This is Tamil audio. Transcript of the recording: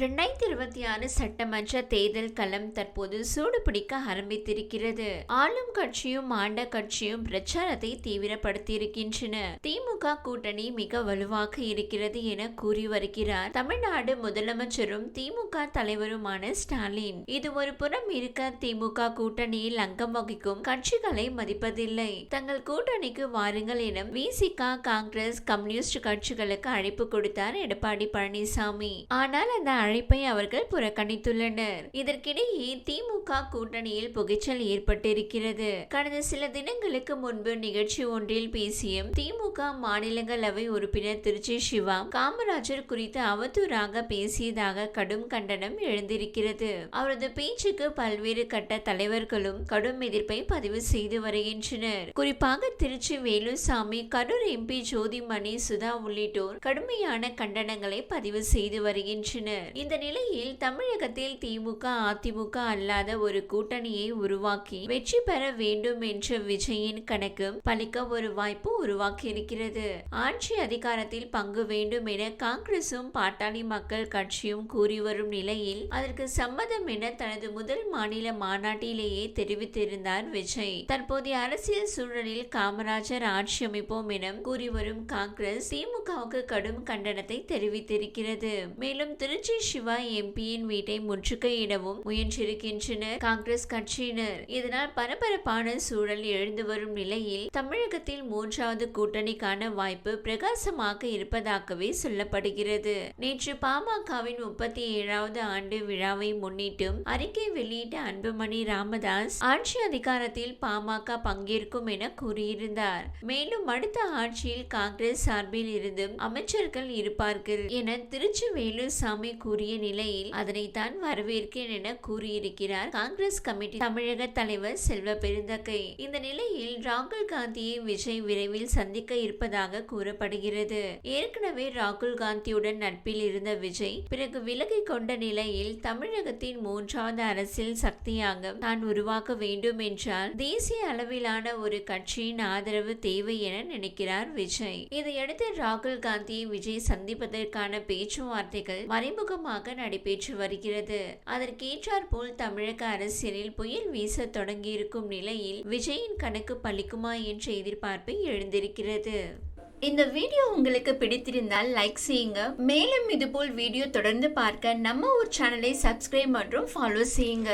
ரெண்டாயிரத்தி இருபத்தி ஆறு சட்டமன்ற தேர்தல் களம் தற்போது சூடுபிடிக்க ஆரம்பித்திருக்கிறது. ஆளும் கட்சியும் ஆண்ட கட்சியும் பிரச்சாரத்தை தீவிரப்படுத்தியிருக்கின்றன. திமுக கூட்டணி மிக வலுவாக இருக்கிறது என கூறி வருகிறார். தமிழ்நாடு முதலமைச்சரும் திமுக தலைவருமான ஸ்டாலின். இது ஒரு புறம் இருக்க திமுக கூட்டணியில் அங்கம் வகிக்கும் கட்சிகளை மதிப்பதில்லை. தங்கள் கூட்டணிக்கு வாருங்கள் என விசிக காங்கிரஸ் கம்யூனிஸ்ட் கட்சிகளுக்கு அழைப்பு கொடுத்தார் எடப்பாடி பழனிசாமி. ஆனால் அந்த அழைப்பை அவர்கள் புறக்கணித்துள்ளனர். இதற்கிடையே திமுக கூட்டணியில் புகைச்சல் ஏற்பட்டிருக்கிறது. கடந்த சில தினங்களுக்கு முன்பு நிகழ்ச்சி ஒன்றில் பேசிய திமுக மாநிலங்களவை உறுப்பினர் திருச்சி சிவா காமராஜர் குறித்து அவதூறாக பேசியதாக கடும் கண்டனம் எழுந்திருக்கிறது. அவரது பேச்சுக்கு பல்வேறு கட்ட தலைவர்களும் கடும் எதிர்ப்பை பதிவு செய்து வருகின்றனர். குறிப்பாக திருச்சி வேலுசாமி கரூர் எம்பி ஜோதிமணி சுதா உள்ளிட்டோர் கடுமையான கண்டனங்களை பதிவு செய்து வருகின்றனர். இந்த நிலையில் தமிழகத்தில் திமுக அதிமுக அல்லாத ஒரு கூட்டணியை உருவாக்கி வெற்றி பெற வேண்டும் என்ற விஜயின் கணக்கு பலிக்க ஒரு வாய்ப்பு உருவாக்கி இருக்கிறது ஆட்சி அதிகாரத்தில் பங்கு வேண்டும் என காங்கிரசும் பாட்டாளி மக்கள் கட்சியும் கூறி வரும் நிலையில் அதற்கு சம்மதம் என தனது முதல் மாநில மாநாட்டிலேயே தெரிவித்திருந்தார் விஜய். தற்போதைய அரசியல் சூழலில் காமராஜர் ஆட்சி அமைப்போம் என கூறி வரும் காங்கிரஸ் திமுகவுக்கு கடும் கண்டனத்தை தெரிவித்திருக்கிறது. மேலும் திருச்சி சிவா எம்பியின் வீட்டை முற்றுகையிடவும் முயன்றிருக்கின்றனர். காங்கிரஸ் கட்சியினர் இதனால் பரபரப்பான சூழல் எழுந்து வரும் நிலையில் தமிழகத்தில் மூன்றாவது கூட்டணிக்கான வாய்ப்பு பிரகாசமாக இருப்பதாகவே சொல்லப்படுகிறது. நேற்று பாமகவின் முப்பத்தி ஏழாவது ஆண்டு விழாவை முன்னிட்டும் அறிக்கை வெளியிட்ட அன்புமணி ராமதாஸ் ஆட்சி அதிகாரத்தில் பாமக பங்கேற்கும் என கூறியிருந்தார். மேலும் அடுத்த ஆட்சியில் காங்கிரஸ் சார்பில் இருந்தும் அமைச்சர்கள் இருப்பார்கள் என திருச்சி வேலுசாமி கூறிய நிலையில் அதனைத்தான் வரவேற்கிறேன் என கூறியிருக்கிறார் காங்கிரஸ் கமிட்டி தமிழக தலைவர் செல்வ பெருந்தகை. இந்த நிலையில் ராகுல் காந்தியை விஜய் விரைவில் சந்திக்க இருப்பதாக கூறப்படுகிறது. ஏற்கனவே ராகுல் காந்தியுடன் நட்பில் இருந்த விஜய் பிறகு விலகி கொண்ட நிலையில் தமிழகத்தின் மூன்றாவது அரசியல் சக்தியாக தான் உருவாக்க வேண்டும் என்றால் தேசிய அளவிலான ஒரு கட்சியின் ஆதரவு தேவை என நினைக்கிறார் விஜய். இதையடுத்து ராகுல் காந்தியை விஜய் சந்திப்பதற்கான பேச்சுவார்த்தைகள் மறைமுகமாக நடைபெற்று வருகிறது. அதற்கேற்றார் போல் தமிழக அரசியலில் புயல் வீச தொடங்கியிருக்கும் நிலையில் விஜயின் கணக்கு பலிக்குமா என்ற எதிர்பார்ப்பு எழுந்திருக்கிறது. இந்த வீடியோ உங்களுக்கு பிடித்திருந்தால் லைக் செய்யுங்க. மேலும் இதுபோல் வீடியோ தொடர்ந்து பார்க்க நம்ம ஒரு சேனலை சப்ஸ்கிரைப் மற்றும் ஃபாலோ செய்யுங்க.